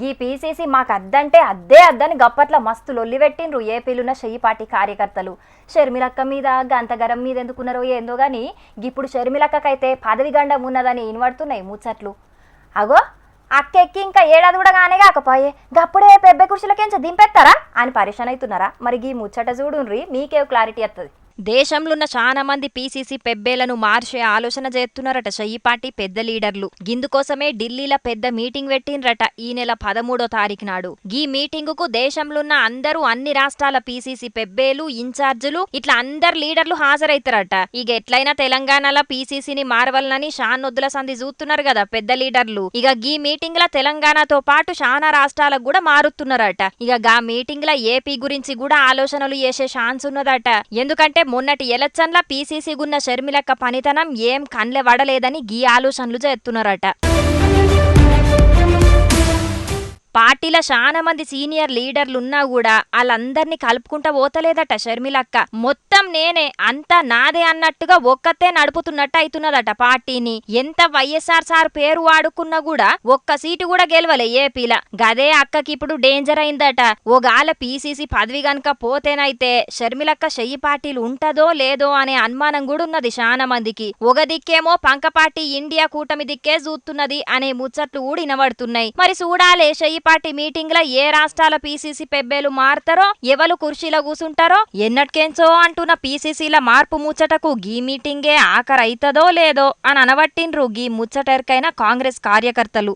గీ PCC మాకు అద్దంటే అద్దే అద్దని గప్పట్ల మస్తు లొల్లి పెట్టిండ్రు ఏపీలున్న చెయ్యి పార్టీ కార్యకర్తలు. షర్మిలక్క మీద గంతగరం మీద ఎందుకున్నారో ఏందో గాని ఇప్పుడు షర్మిలక్కకైతే పదవి గండం ఉన్నదని ఇనబడుతున్నాయి ముచ్చట్లు. అగో అక్కెక్కి ఇంకా ఏడాది కూడా కానే కాకపోయే గప్పుడే పెబ్బె కుర్చీలకేంచ దింపెత్తారా అని పరిశాన్ అవుతున్నారా? మరి గీ ముచ్చట చూడుండ్రి మీకే క్లారిటీ వస్తుంది దేశంలోన్న చాలా మంది పీసీసీ పెబ్బేలను మార్చే ఆలోచన చేస్తున్నారట షయ్యిపాటి పెద్ద లీడర్లు. గిందుకోసమే ఢిల్లీలో పెద్ద మీటింగ్ పెట్టిండ్రట ఈ నెల పదమూడో తారీఖు నాడు. ఈ మీటింగుకు దేశంలోన్న అందరూ అన్ని రాష్ట్రాల పీసీసీ పెబ్బేలు ఇన్ఛార్జీలు ఇట్లా అందరు లీడర్లు హాజరైతారట. ఇక ఎట్లయినా తెలంగాణలో పీసీసీని మారవలనని షానొద్దుల సంధి చూస్తున్నారు కదా పెద్ద లీడర్లు. ఇక గీ మీటింగ్ లా తెలంగాణతో పాటు చాలా రాష్ట్రాలకు కూడా మారుతున్నారట. ఇక గా మీటింగ్ లా ఏపీ గురించి కూడా ఆలోచనలు చేసే ఛాన్స్ ఉన్నదట. ఎందుకంటే మొన్నటి ఎలక్షన్ల పీసీసీ గున్న షర్మిలక్క పనితనం ఏం కండ్లె వడలేదని గీ ఆలోచనలు చేస్తున్నారట. పార్టీల చాలా మంది సీనియర్ లీడర్లున్నా కూడా వాళ్ళందరినీ కలుపుకుంటా పోతలేదట షర్మిలక్క మొత్తం నేనే అంతా నాదే అన్నట్టుగా ఒక్కతే నడుపుతున్నట్టు అవుతున్నదట పార్టీని. ఎంత వైఎస్ఆర్ సార్ పేరు వాడుకున్నా కూడా ఒక్క సీటు కూడా గెలవలే ఏపీలా. గదే అక్కకి ఇప్పుడు డేంజర్ అయిందట. ఓగాల పీసీసీ పదవి గనక పోతేనైతే షర్మిలక్క చెయ్యి పార్టీలు ఉంటదో లేదో అనే అనుమానం కూడా ఉన్నది చాలా మందికి. ఒక దిక్కేమో పంక పార్టీ ఇండియా కూటమి దిక్కే చూస్తున్నది అనే ముచ్చట్లు కూడా వినబడుతున్నాయి. మరి చూడాలే చెయ్యి పార్టీ మీటింగ్లో ఏ రాష్ట్రాల పీసీసీ పెబ్బేలు మారతారో ఎవరు కుర్చీలో కూసుంటారో ఎన్నటికెంచో అంటున్న పీసీసీల మార్పు ముచ్చటకు గీ మీటింగే ఆఖరైతదో లేదో అని అనబట్టిండ్రు గీ ముచ్చటెరకైన కాంగ్రెస్ కార్యకర్తలు.